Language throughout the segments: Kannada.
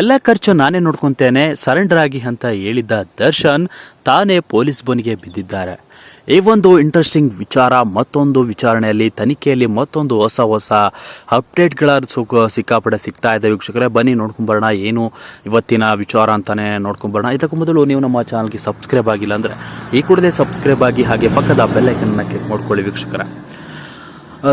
ಎಲ್ಲ ಖರ್ಚು ನಾನೇ ನೋಡ್ಕೊತೇನೆ, ಸರೆಂಡರ್ ಆಗಿ ಅಂತ ಹೇಳಿದ್ದ ದರ್ಶನ್ ತಾನೇ ಪೊಲೀಸ್ ಬನಿಗೆ ಬಿದ್ದಿದ್ದಾರೆ. ಈ ಒಂದು ಇಂಟ್ರೆಸ್ಟಿಂಗ್ ವಿಚಾರ, ಮತ್ತೊಂದು ವಿಚಾರಣೆಯಲ್ಲಿ, ತನಿಖೆಯಲ್ಲಿ ಮತ್ತೊಂದು ಹೊಸ ಹೊಸ ಅಪ್ಡೇಟ್ಗಳ ಸಿಕ್ಕಾಪಟ್ಟೆ ಸಿಗ್ತಾ ಇದೆ. ವೀಕ್ಷಕರೇ, ಬನ್ನಿ ನೋಡ್ಕೊಂಬರೋಣ ಏನು ಇವತ್ತಿನ ವಿಚಾರ ಅಂತಾನೆ ನೋಡ್ಕೊಂಬರೋಣ ಇದಕ್ಕೂ ಮೊದಲು ನೀವು ನಮ್ಮ ಚಾನಲ್ಗೆ ಸಬ್ಸ್ಕ್ರೈಬ್ ಆಗಿಲ್ಲ ಅಂದರೆ, ಈ ಕೂಡಲೇ ಸಬ್ಸ್ಕ್ರೈಬ್ ಆಗಿ ಹಾಗೆ ಪಕ್ಕದ ಬೆಲ್ಲೈಕನ್ನ ಕ್ಲಿಕ್ ಮಾಡ್ಕೊಳ್ಳಿ ವೀಕ್ಷಕರೇ.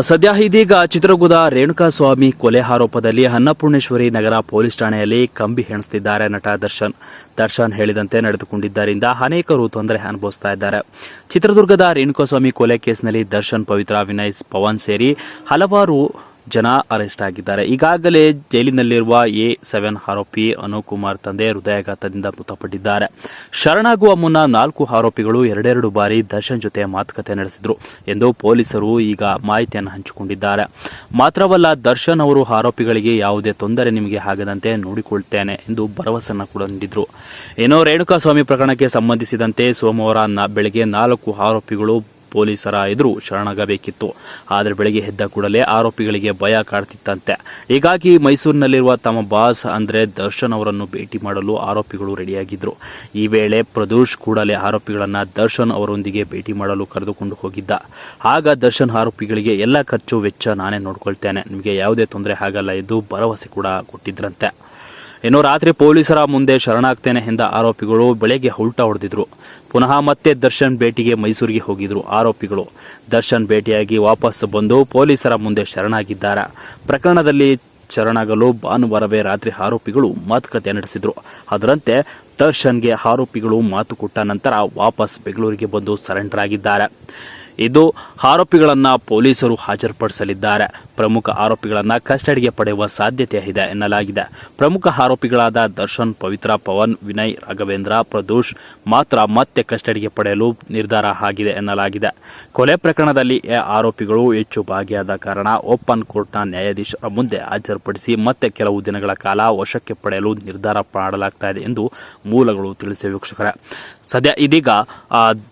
ಸದ್ಯ ಇದೀಗ ಚಿತ್ರದುರ್ಗದ ರೇಣುಕಾಸ್ವಾಮಿ ಕೊಲೆ ಆರೋಪದಲ್ಲಿ ಅನ್ನಪೂರ್ಣೇಶ್ವರಿ ನಗರ ಪೊಲೀಸ್ ಠಾಣೆಯಲ್ಲಿ ಕಂಬಿ ಹೆಣಿಸುತ್ತಿದ್ದಾರೆ ನಟ ದರ್ಶನ್. ದರ್ಶನ್ ಹೇಳಿದಂತೆ ನಡೆದುಕೊಂಡಿದ್ದರಿಂದ ಅನೇಕರು ತೊಂದರೆ ಅನುಭವಿಸ್ತಾ ಇದ್ದಾರೆ. ಚಿತ್ರದುರ್ಗದ ರೇಣುಕಾಸ್ವಾಮಿ ಕೊಲೆ ಕೇಸ್ನಲ್ಲಿ ದರ್ಶನ್, ಪವಿತ್ರ, ವಿನಯ್, ಪವನ್ ಸೇರಿ ಹಲವಾರು ಜನ ಅರೆಸ್ಟ್ ಆಗಿದ್ದಾರೆ. ಈಗಾಗಲೇ ಜೈಲಿನಲ್ಲಿರುವ ಎ ಸೆವೆನ್ ಆರೋಪಿ ಅನುಕುಮಾರ್ ತಂದೆ ಹೃದಯಾಘಾತದಿಂದ ಮೃತಪಟ್ಟಿದ್ದಾರೆ. ಶರಣಾಗುವ ಮುನ್ನ ನಾಲ್ಕು ಆರೋಪಿಗಳು ಎರಡೆರಡು ಬಾರಿ ದರ್ಶನ್ ಜೊತೆ ಮಾತುಕತೆ ನಡೆಸಿದ್ರು ಎಂದು ಪೊಲೀಸರು ಈಗ ಮಾಹಿತಿಯನ್ನು ಹಂಚಿಕೊಂಡಿದ್ದಾರೆ. ಮಾತ್ರವಲ್ಲ, ದರ್ಶನ್ ಅವರು ಆರೋಪಿಗಳಿಗೆ ಯಾವುದೇ ತೊಂದರೆ ನಿಮಗೆ ಆಗದಂತೆ ನೋಡಿಕೊಳ್ತೇನೆ ಎಂದು ಭರವಸೆಯನ್ನು ಕೂಡ ನೀಡಿದ್ರು. ಏನೋ ರೇಣುಕಾಸ್ವಾಮಿ ಪ್ರಕರಣಕ್ಕೆ ಸಂಬಂಧಿಸಿದಂತೆ ಸೋಮವಾರ ಬೆಳಗ್ಗೆ ನಾಲ್ಕು ಆರೋಪಿಗಳು ಪೊಲೀಸರ ಎದುರು ಶರಣಾಗಬೇಕಿತ್ತು. ಆದರೆ ಬೆಳಗ್ಗೆ ಎದ್ದ ಕೂಡಲೇ ಆರೋಪಿಗಳಿಗೆ ಭಯ ಕಾಡ್ತಿತ್ತಂತೆ. ಹೀಗಾಗಿ ಮೈಸೂರಿನಲ್ಲಿರುವ ತಮ್ಮ ಬಾಸ್ ಅಂದ್ರೆ ದರ್ಶನ್ ಅವರನ್ನು ಭೇಟಿ ಮಾಡಲು ಆರೋಪಿಗಳು ರೆಡಿಯಾಗಿದ್ರು. ಈ ವೇಳೆ ಪ್ರದೋಷ್ ಕೂಡಲೇ ಆರೋಪಿಗಳನ್ನು ದರ್ಶನ್ ಅವರೊಂದಿಗೆ ಭೇಟಿ ಮಾಡಲು ಕರೆದುಕೊಂಡು ಹೋಗಿದ್ದ. ಆಗ ದರ್ಶನ್ ಆರೋಪಿಗಳಿಗೆ ಎಲ್ಲ ಖರ್ಚು ವೆಚ್ಚ ನಾನೇ ನೋಡ್ಕೊಳ್ತೇನೆ. ನಿಮಗೆ ಯಾವುದೇ ತೊಂದರೆ ಆಗಲ್ಲ ಎಂದು ಭರವಸೆ ಕೂಡ ಕೊಟ್ಟಿದ್ರಂತೆ. ಇನ್ನು ರಾತ್ರಿ ಪೊಲೀಸರ ಮುಂದೆ ಶರಣಾಗ್ತೇನೆ ಎಂದ ಆರೋಪಿಗಳು ಬೆಳಗ್ಗೆ ಉಲ್ಟಾ ಹೊಡೆದಿದ್ರು. ಪುನಃ ಮತ್ತೆ ದರ್ಶನ್ ಭೇಟಿಗೆ ಮೈಸೂರಿಗೆ ಹೋಗಿದ್ರು ಆರೋಪಿಗಳು. ದರ್ಶನ್ ಭೇಟಿಯಾಗಿ ವಾಪಸ್ ಬಂದು ಪೊಲೀಸರ ಮುಂದೆ ಶರಣಾಗಿದ್ದಾರೆ. ಪ್ರಕರಣದಲ್ಲಿ ಶರಣಾಗಲು ಭಾನುವಾರವೇ ರಾತ್ರಿ ಆರೋಪಿಗಳು ಮಾತುಕತೆ ನಡೆಸಿದ್ರು. ಅದರಂತೆ ದರ್ಶನ್ಗೆ ಆರೋಪಿಗಳು ಮಾತು ಕೊಟ್ಟ ನಂತರ ವಾಪಸ್ ಬೆಂಗಳೂರಿಗೆ ಬಂದು ಸರೆಂಡರ್ ಆಗಿದ್ದಾರೆ ಇದು ಆರೋಪಿಗಳನ್ನು ಪೊಲೀಸರು ಹಾಜರುಪಡಿಸಲಿದ್ದಾರೆ. ಪ್ರಮುಖ ಆರೋಪಿಗಳನ್ನು ಕಸ್ಟಡಿಗೆ ಪಡೆಯುವ ಸಾಧ್ಯತೆ ಇದೆ ಎನ್ನಲಾಗಿದೆ. ಪ್ರಮುಖ ಆರೋಪಿಗಳಾದ ದರ್ಶನ್, ಪವಿತ್ರ, ಪವನ್, ವಿನಯ್, ರಾಘವೇಂದ್ರ, ಪ್ರದೋಷ್ ಮಾತ್ರ ಮತ್ತೆ ಕಸ್ಟಡಿಗೆ ಪಡೆಯಲು ನಿರ್ಧಾರ ಆಗಿದೆ ಎನ್ನಲಾಗಿದೆ. ಕೊಲೆ ಪ್ರಕರಣದಲ್ಲಿ ಆರೋಪಿಗಳು ಹೆಚ್ಚು ಭಾಗಿಯಾದ ಕಾರಣ ಓಪನ್ ಕೋರ್ಟ್ನ ನ್ಯಾಯಾಧೀಶರ ಮುಂದೆ ಹಾಜರುಪಡಿಸಿ ಮತ್ತೆ ಕೆಲವು ದಿನಗಳ ಕಾಲ ವಶಕ್ಕೆ ಪಡೆಯಲು ನಿರ್ಧಾರ ಮಾಡಲಾಗ್ತಾ ಇದೆ ಎಂದು ಮೂಲಗಳು ತಿಳಿಸಿವೆ ವೀಕ್ಷಕರೇ. ಸದ್ಯ ಇದೀಗ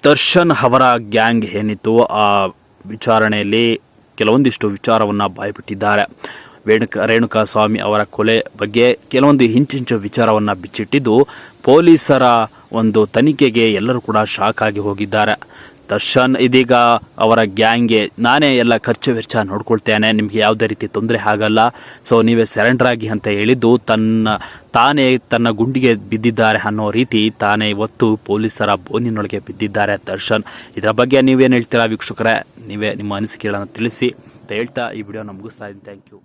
ದರ್ಶನ್ ಅವರ ಗ್ಯಾಂಗ್ ಏನಿತ್ತು ಆ ವಿಚಾರಣೆಯಲ್ಲಿ ಕೆಲವೊಂದಿಷ್ಟು ವಿಚಾರವನ್ನು ಬಾಯ್ಬಿಟ್ಟಿದ್ದಾರೆ. ರೇಣುಕ ರೇಣುಕಾ ಸ್ವಾಮಿ ಅವರ ಕೊಲೆ ಬಗ್ಗೆ ಕೆಲವೊಂದು ಹಿಂಚಿಂಚು ವಿಚಾರವನ್ನು ಬಿಚ್ಚಿಟ್ಟಿದ್ದು, ಪೊಲೀಸರ ಒಂದು ತನಿಖೆಗೆ ಎಲ್ಲರೂ ಕೂಡ ಶಾಕ್ ಆಗಿ ಹೋಗಿದ್ದಾರೆ. ದರ್ಶನ್, ಇದೀಗ ಅವರ ಗ್ಯಾಂಗ್ಗೆ ನಾನೇ ಎಲ್ಲ ಖರ್ಚು ವೆಚ್ಚ ನೋಡ್ಕೊಳ್ತೇನೆ, ನಿಮಗೆ ಯಾವುದೇ ರೀತಿ ತೊಂದರೆ ಆಗಲ್ಲ. ಸೊ ನೀವೇ ಸರೆಂಡರ್ ಆಗಿ ಅಂತ ಹೇಳಿದ್ದು, ತನ್ನ, ತಾನೇ ತನ್ನ ಗುಂಡಿಗೆ ಬಿದ್ದಿದ್ದಾರೆ ಅನ್ನೋ ರೀತಿ ತಾನೇ ಇವತ್ತು ಪೊಲೀಸರ ಬೋನಿನೊಳಗೆ ಬಿದ್ದಿದ್ದಾರೆ ದರ್ಶನ್. ಇದರ ಬಗ್ಗೆ ನೀವೇನು ಹೇಳ್ತೀರಾ ವೀಕ್ಷಕರೇ? ನೀವೇ ನಿಮ್ಮ ಅನಿಸಿಕೆಗಳನ್ನು ತಿಳಿಸಿ ಅಂತ ಹೇಳ್ತಾ ಈ ವಿಡಿಯೋನ ಮುಗಿಸ್ತಾ ಇದ್ದೀನಿ. Thank you